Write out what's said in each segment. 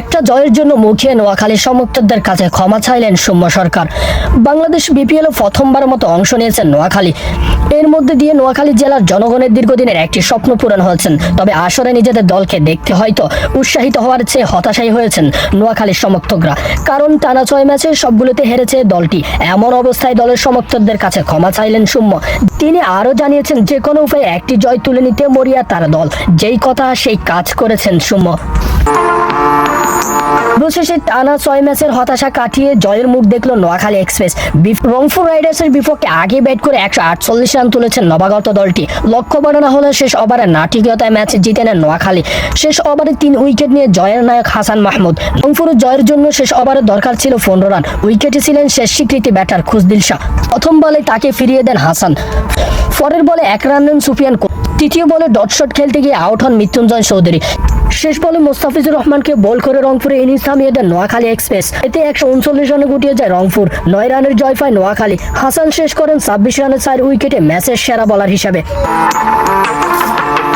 একটা জয়ের জন্য মুখিয়ে নোয়াখালী সমর্থকদের কাছে ক্ষমা চাইলেন সৌম্য সরকার। বাংলাদেশ বিপিএল প্রথমবারের মতো অংশ নিয়েছেন নোয়াখালী। এর মধ্যে দিয়ে নোয়াখালী জেলার জনগণের দীর্ঘদিনের একটি স্বপ্ন পূরণ হয়েছেন। তবে আসরে নিজেদের দলকে দেখতে হয়তো উৎসাহিত হওয়ার চেয়ে হতাশাই হয়েছেন নোয়াখালীর সমর্থকরা। কারণ টানা ছয় ম্যাচে সবগুলোতে হেরেছে দলটি। এমন অবস্থায় দলের সমর্থকদের কাছে ক্ষমা চাইলেন সৌম্য। তিনি আরও জানিয়েছেন, যে কোনো উপায়ে একটি জয় তুলে নিতে মরিয়া তার দল। যেই কথা সেই কাজ করেছেন সৌম্য। অবশেষে টানা ছয় ম্যাচের হতাশা কাটিয়ে জয়ের মুখ দেখল নোয়াখালী এক্সপ্রেস। রংপুর রাইডার্সের বিপক্ষে আগে ব্যাট করে একশো আটচল্লিশ রান তুলেছেন নবাগত দলটি। লক্ষ্য বাড়ানো হলে, শেষ ওভারে নাটকীয়তায় ম্যাচ জিতে নেন নোয়াখালী। শেষ ওভারে তিন উইকেট নিয়ে জয়ের নায়ক হাসান মাহমুদ। রংপুর জয়ের জন্য শেষ ওভারে দরকার ছিল পনেরো রান। উইকেটে ছিলেন শেষ স্বীকৃতি ব্যাটার খুসদিল শাহ। প্রথম বলে তাকে ফিরিয়ে দেন হাসান। পরের বলে এক রান নেন সুফিয়ান তৃতীয় বলে ডট শট খেলতে গিয়ে আউট হন মৃত্যুঞ্জয় চৌধুরী। শেষ বলে মোস্তাফিজুর রহমানকে বল করে রংপুরে ইনিংস থামিয়ে দেন নোয়াখালী এক্সপ্রেস। এতে একশো উনচল্লিশ রানে গুটিয়ে যায় রংপুর। নয় রানের জয় পায় নোয়াখালী। হাসান শেষ করেন ছাব্বিশ রানের চার উইকেটে ম্যাচের সেরা বলার হিসাবে।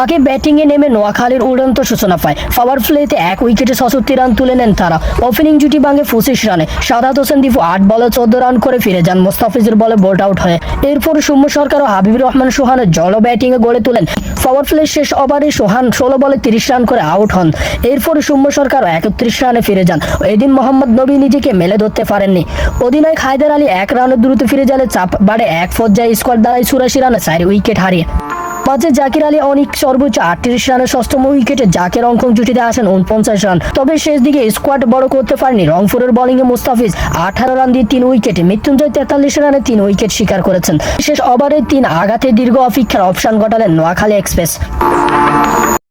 আগে ব্যাটিংয়ে নেমে নোয়াখালীর উড়ন্ত সূচনা পায়। পাওয়ার প্লেতে এক উইকেটে ছষট্টি রান তুলে নেন তারা। ওপেনিং জুটি ভাঙে পঁচিশ রানে সাদাত হোসেন দীপু আট বলে চোদ্দ রান করে ফিরে যান মোস্তাফিজুর বলে বোল্ট আউট হয়ে। এরপর সৌম্য সরকার ও হাবিবুর রহমান সোহানের জল ব্যাটিংয়ে গড়ে তোলেন। পাওয়ার প্লে শেষ ওভারে সোহান ষোলো বলে তিরিশ রান করে আউট হন। এরপর সৌম্য সরকার একত্রিশ রানে ফিরে যান। এদিন মোহাম্মদ নবী নিজেকে মেলে ধরতে পারেননি। অধিনায়ক হায়দার আলী এক রানের দ্রুত ফিরে গেলে চাপ বাড়ে। এক পর্যায়ে স্কোয়াড দাঁড়ায় চুরাশি রানে চার উইকেট হারিয়ে। মাঝে জাকির আলী অনেক সর্বোচ্চ আটত্রিশ রানের ষষ্ঠম উইকেটে জাকের অঙ্কন জুটিতে আসেন উনপঞ্চাশ রান। তবে শেষ দিকে স্কোয়াড বড় করতে পারেনি রংপুরের বোলিংয়ে মুস্তাফিজ। আঠারো রান দিয়ে তিন উইকেটে মৃত্যুঞ্জয় তেতাল্লিশ রানে তিন উইকেট শিকার করেছেন। শেষ ওভারে তিন আঘাতে দীর্ঘ অপেক্ষার অপশান ঘটালেন নোয়াখালী এক্সপ্রেস।